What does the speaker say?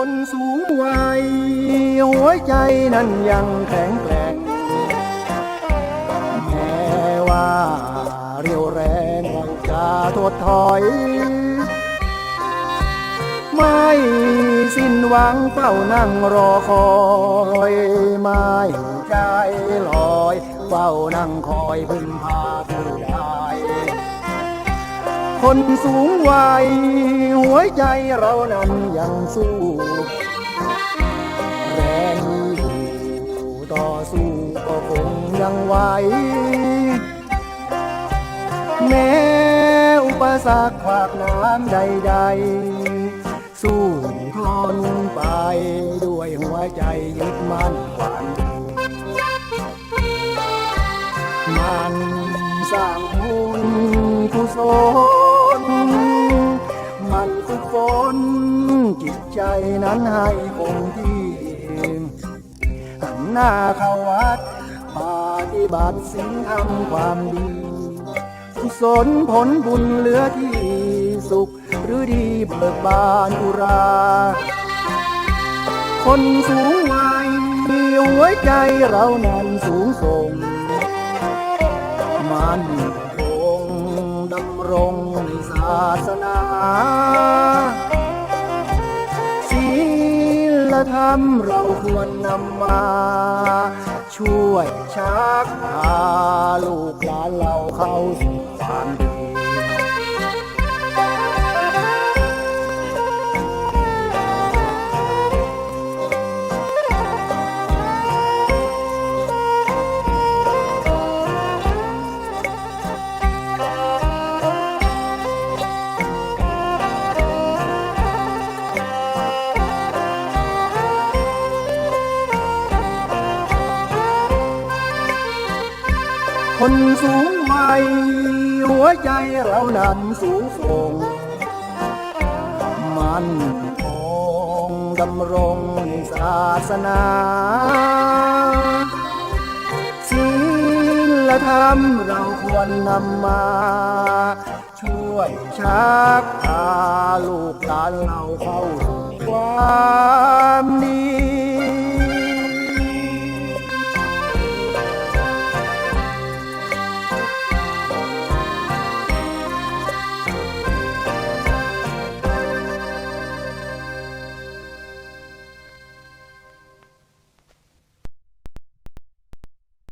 คนสูงวัยหัวใจนั้นยังแข็งแกร่งแม้ว่าเรียวแรงเราจะทดถอย ไม่สิ้นหวังเฝ้านั่งรอคอยไม่ใจลอย เฝ้านั่งคอยพึ่งพาผู้ใด คนสูงวัยหัวใจเรานั้นยังสู้ แรงอยู่ต่อสู้ก็คงยังไหวแม้อุปสรรคขวากน้ำใดๆ สู้ทนไปด้วยหัวใจยึดมั่นหวังมันสร้างบุญกุศล มันฝึกฝนจิตใจนั้นให้คงที่หันหน้าเข้าวัดปฏิบัติสิ่งทำความดีกุศลผลบุญเหลือที่สุข หรือดีเบิกบานอุรา คนสูงวัยมีหัวใจเรานั้นสูงส่ง มันคงดำรงในศาสนาำเราควรนำมา ช่วยชักพาลูกหลานเราเข้าสู่ความ คนสูงวัยหัวใจเรานั้นสูงส่งมันคงดำรงในศาสนาศีลธรรมเราควรนำมา ช่วยชักพาลูกหลานเราเข้าสู่ความดี